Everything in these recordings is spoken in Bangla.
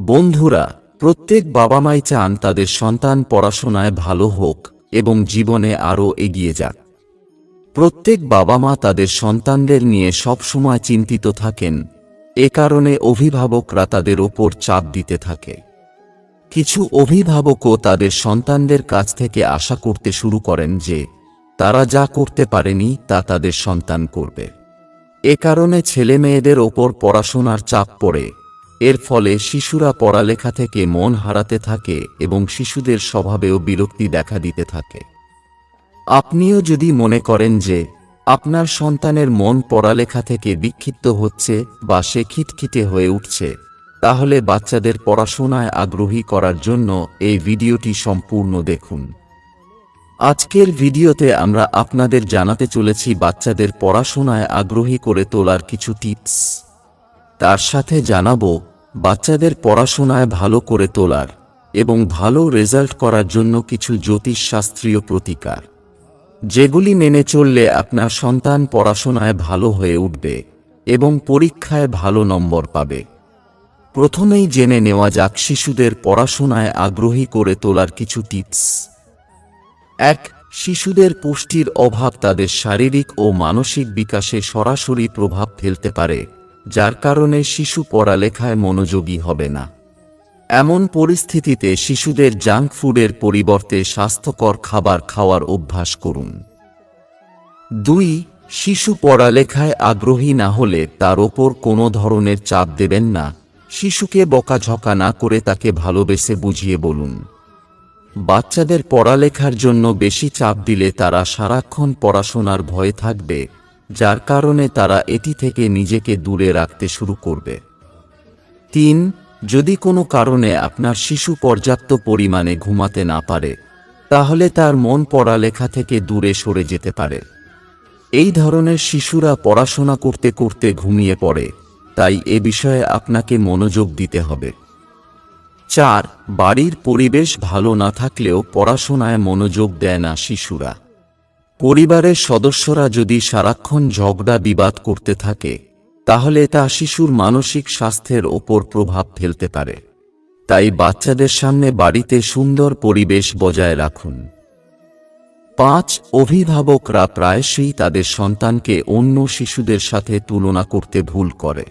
বন্ধুরা, প্রত্যেক বাবা মাই চান তাদের সন্তান পড়াশোনায় ভালো হোক এবং জীবনে আরও এগিয়ে যাক। প্রত্যেক বাবা মা তাদের সন্তানদের নিয়ে সবসময় চিন্তিত থাকেন, এ কারণে অভিভাবকরা তাদের ওপর চাপ দিতে থাকে। কিছু অভিভাবকও তাদের সন্তানদের কাছ থেকে আশা করতে শুরু করেন যে, তারা যা করতে পারেনি তা তাদের সন্তান করবে। এ কারণে ছেলে মেয়েদের ওপর পড়াশোনার চাপ পড়ে। এর ফলে শিশুরা পড়ালেখা থেকে মন হারাতে থাকে এবং শিশুদের স্বভাবেও বিরক্তি দেখা দিতে থাকে। আপনিও যদি মনে করেন যে, আপনার সন্তানের মন পড়ালেখা থেকে বিক্ষিপ্ত হচ্ছে বা সে খিটখিটে হয়ে উঠছে, তাহলে বাচ্চাদের পড়াশোনায় আগ্রহী করার জন্য এই ভিডিওটি সম্পূর্ণ দেখুন। আজকের ভিডিওতে আমরা আপনাদের জানাতে চলেছি বাচ্চাদের পড়াশোনায় আগ্রহী করে তোলার কিছু টিপস। তার সাথে জানাব বাচ্চাদের পড়াশোনায় ভালো করে তোলার এবং ভালো রেজাল্ট করার জন্য কিছু জ্যোতিষশাস্ত্রীয় প্রতিকার, যেগুলি মেনে চললে আপনার সন্তান পড়াশোনায় ভালো হয়ে উঠবে এবং পরীক্ষায় ভালো নম্বর পাবে। প্রথমেই জেনে নেওয়া যাক শিশুদের পড়াশোনায় আগ্রহী করে তোলার কিছু টিপস। এক, শিশুদের পুষ্টির অভাব তাদের শারীরিক ও মানসিক বিকাশে সরাসরি প্রভাব ফেলতে পারে। যার কারণে শিশু পড়ালেখায় মনোযোগী হবে না। এমন পরিস্থিতিতে শিশুদের জাঙ্ক ফুডের পরিবর্তে স্বাস্থ্যকর খাবার খাওয়ার অভ্যাস করুন। দুই, শিশু পড়ালেখায় আগ্রহী না হলে তার ওপর কোনো ধরনের চাপ দেবেন না। শিশুকে বকাঝকা না করে তাকে ভালোবেসে বুঝিয়ে বলুন। বাচ্চাদের পড়ালেখার জন্য বেশি চাপ দিলে তারা সারাক্ষণ পড়াশোনার ভয়ে থাকবে। যার কারণে তারা এটি থেকে নিজেকে দূরে রাখতে শুরু করবে। তিন, যদি কোনো কারণে আপনার শিশু পর্যাপ্ত পরিমাণে ঘুমাতে না পারে, তাহলে তার মন পড়ালেখা থেকে দূরে সরে যেতে পারে। এই ধরনের শিশুরা পড়াশোনা করতে করতে ঘুমিয়ে পড়ে, তাই এ বিষয়ে আপনাকে মনোযোগ দিতে হবে। চার, বাড়ির পরিবেশ ভালো না থাকলেও পড়াশোনায় মনোযোগ দেয় না শিশুরা। পরিবারের সদস্যরা যদি সারাক্ষণ ঝগড়া বিবাদ করতে থাকে, তাহলে তা শিশুর মানসিক স্বাস্থ্যের ওপর প্রভাব ফেলতে পারে। তাই বাচ্চাদের সামনে বাড়িতে সুন্দর পরিবেশ বজায় রাখুন। পাঁচ অভিভাবকরা প্রায়শই তাদের সন্তানকে অন্য শিশুদের সাথে তুলনা করতে ভুল করে।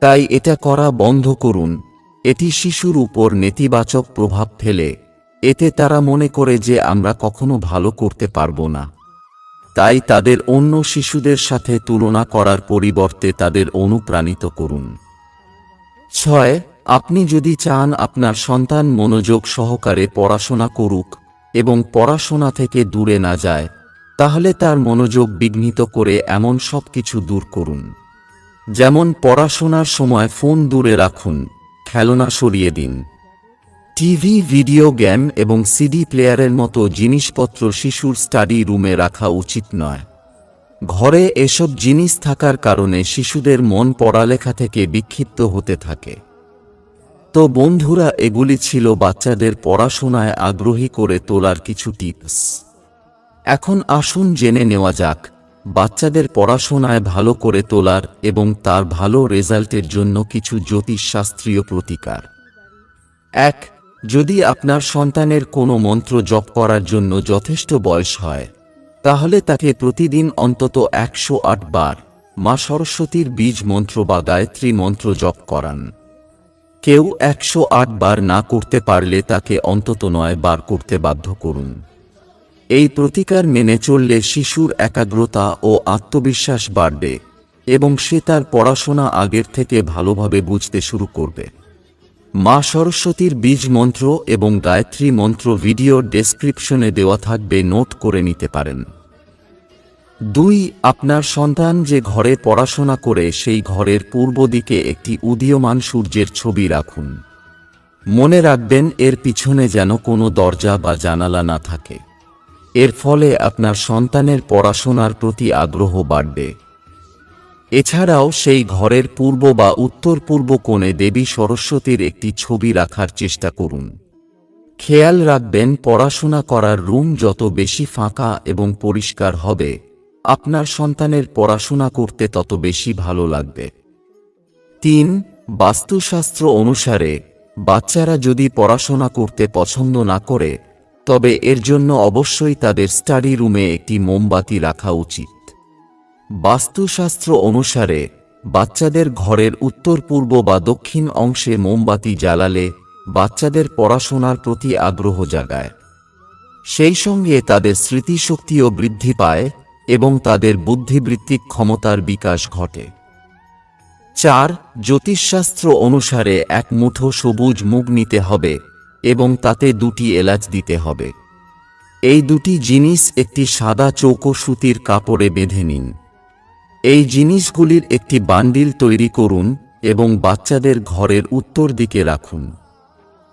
তাই এটা করা বন্ধ করুন। এটি শিশুর উপর নেতিবাচক প্রভাব ফেলে। এতে তারা মনে করে যে আমরা কখনো ভালো করতে পারব না। তাই তাদের অন্য শিশুদের সাথে তুলনা করার পরিবর্তে তাদের অনুপ্রাণিত করুন। ছয়, আপনি যদি চান আপনার সন্তান মনোযোগ সহকারে পড়াশোনা করুক এবং পড়াশোনা থেকে দূরে না যায়, তাহলে তার মনোযোগ বিঘ্নিত করে এমন সব কিছু দূর করুন। যেমন পড়াশোনার সময় ফোন দূরে রাখুন, খেলনা সরিয়ে দিন টিভি, ভিডিও গেম এবং সিডি প্লেয়ারের মতো জিনিসপত্র শিশুর স্টাডি রুমে রাখা উচিত নয়। ঘরে এসব জিনিস থাকার কারণে শিশুদের মন পড়ালেখা থেকে বিক্ষিপ্ত হতে থাকে। তো বন্ধুরা, এগুলি ছিল বাচ্চাদের পড়াশোনায় আগ্রহী করে তোলার কিছু টিপস। এখন আসুন জেনে নেওয়া যাক, বাচ্চাদের পড়াশোনায় ভালো করে তোলার এবং তার ভালো রেজাল্টের জন্য কিছু জ্যোতিষশাস্ত্রীয় প্রতিকার। এক যদি আপনার সন্তানের কোনো মন্ত্র জপ করার জন্য যথেষ্ট বয়স হয়, তাহলে তাকে প্রতিদিন অন্তত একশো আট বার মা সরস্বতীর বীজ মন্ত্র বা গায়ত্রী মন্ত্র জপ করান। কেউ একশো আট বার না করতে পারলে তাকে অন্তত নয় বার করতে বাধ্য করুন। এই প্রতিকার মেনে চললে শিশুর একাগ্রতা ও আত্মবিশ্বাস বাড়বে এবং সে তার পড়াশোনা আগের থেকে ভালোভাবে বুঝতে শুরু করবে। মা সরস্বতীর বীজ মন্ত্র এবং গায়ত্রী মন্ত্র ভিডিও ডেসক্রিপশনে দেওয়া থাকবে, নোট করে নিতে পারেন। দুই, আপনার সন্তান যে ঘরে পড়াশোনা করে, সেই ঘরের পূর্ব দিকে একটি উদীয়মান সূর্যের ছবি রাখুন। মনে রাখবেন, এর পিছনে যেন কোনো দরজা বা জানালা না থাকে। এর ফলে আপনার সন্তানের পড়াশোনার প্রতি আগ্রহ বাড়বে। এছাড়াও সেই ঘরের পূর্ব বা উত্তর পূর্ব কোণে দেবী সরস্বতীর একটি ছবি রাখার চেষ্টা করুন। খেয়াল রাখবেন, পড়াশোনা করার রুম যত বেশি ফাঁকা এবং পরিষ্কার হবে, আপনার সন্তানের পড়াশোনা করতে তত বেশি ভালো লাগবে। তিন, বাস্তুশাস্ত্র অনুসারে, বাচ্চারা যদি পড়াশোনা করতে পছন্দ না করে, তবে এর জন্য অবশ্যই তাদের স্টাডি রুমে একটি মোমবাতি রাখা উচিত। বাস্তুশাস্ত্র অনুসারে, বাচ্চাদের ঘরের উত্তর পূর্ব বা দক্ষিণ অংশে মোমবাতি জ্বালালে বাচ্চাদের পড়াশোনার প্রতি আগ্রহ জাগায়। সেই সঙ্গে তাদের স্মৃতিশক্তিও বৃদ্ধি পায় এবং তাদের বুদ্ধিবৃত্তিক ক্ষমতার বিকাশ ঘটে। চার, জ্যোতিষশাস্ত্র অনুসারে এক মুঠো সবুজ মুগ নিতে হবে এবং তাতে দুটি এলাচ দিতে হবে। এই দুটি জিনিস একটি সাদা চৌকো সুতির কাপড়ে বেঁধে নিন। এই জিনিসগুলির একটি বান্ডিল তৈরি করুন এবং বাচ্চাদের ঘরের উত্তর দিকে রাখুন।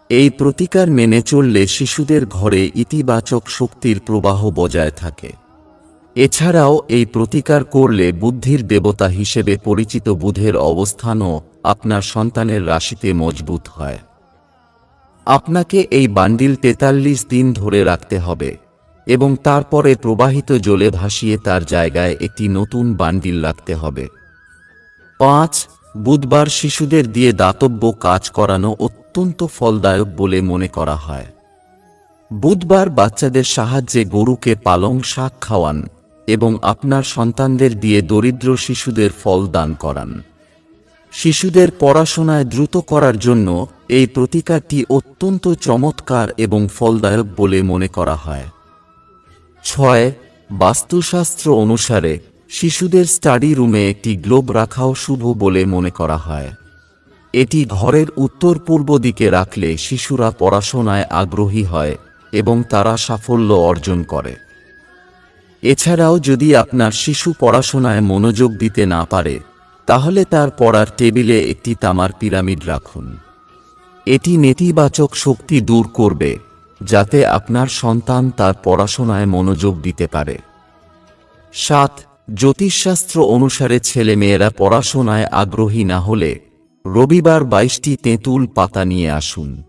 এই প্রতিকার মেনে চললে শিশুদের ঘরে ইতিবাচক শক্তির প্রবাহ বজায় থাকে। এছাড়াও এই প্রতিকার করলে বুদ্ধির দেবতা হিসেবে পরিচিত বুধের অবস্থানও আপনার সন্তানের রাশিতে মজবুত হয়। আপনাকে এই বান্ডিল তেতাল্লিশ দিন ধরে রাখতে হবে। এবং তারপরে প্রবাহিত জলে ভাসিয়ে তার জায়গায় একটি নতুন বান্ডিল রাখতে হবে। পাঁচ, বুধবার শিশুদের দিয়ে দাতব্য কাজ করানো অত্যন্ত ফলদায়ক বলে মনে করা হয়। বুধবার বাচ্চাদের সাহায্যে গরুকে পালং শাক খাওয়ান এবং আপনার সন্তানদের দিয়ে দরিদ্র শিশুদের ফল দান করান। শিশুদের পড়াশোনায় দ্রুত করার জন্য এই প্রতিকারটি অত্যন্ত চমৎকার এবং ফলদায়ক বলে মনে করা হয়। ছয়, বাস্তুশাস্ত্র অনুসারে শিশুদের স্টাডি রুমে একটি গ্লোব রাখাও শুভ বলে মনে করা হয়। এটি ঘরের উত্তর পূর্ব দিকে রাখলে শিশুরা পড়াশোনায় আগ্রহী হয় এবং তারা সাফল্য অর্জন করে। এছাড়াও যদি আপনার শিশু পড়াশোনায় মনোযোগ দিতে না পারে, তাহলে তার পড়ার টেবিলে একটি তামার পিরামিড রাখুন। এটি নেতিবাচক শক্তি দূর করবে। যাতে আপনার সন্তান তার পড়াশোনায় মনোযোগ দিতে পারে। সাত, জ্যোতিষশাস্ত্র অনুসারে ছেলেমেয়েরা পড়াশোনায় আগ্রহী না হলে রবিবার বাইশটি তেঁতুল পাতা নিয়ে আসুন।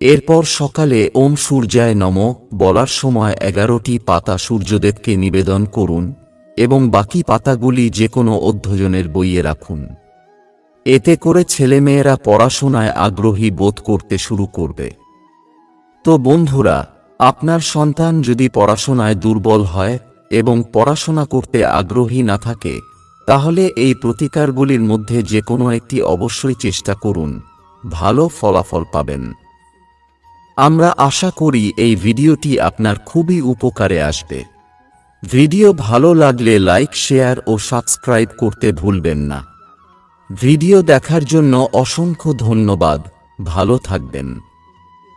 এরপর সকালে ওম সূর্যায় নম, বলার সময় এগারোটি পাতা সূর্যদেবকে নিবেদন করুন এবং বাকি পাতাগুলি যে কোনো অধ্যয়নের বইয়ে রাখুন। এতে করে ছেলেমেয়েরা পড়াশোনায় আগ্রহী বোধ করতে শুরু করবে। তো বন্ধুরা, আপনার সন্তান যদি পড়াশোনায় দুর্বল হয় এবং পড়াশোনা করতে আগ্রহী না থাকে, তাহলে এই প্রতিকারগুলির মধ্যে যে কোনো একটি অবশ্যই চেষ্টা করুন। ভালো ফলাফল পাবেন। আমরা আশা করি এই ভিডিওটি আপনার খুবই উপকারে আসবে। ভিডিও ভালো লাগলে লাইক, শেয়ার ও সাবস্ক্রাইব করতে ভুলবেন না। ভিডিও দেখার জন্য অসংখ্য ধন্যবাদ। ভালো থাকবেন।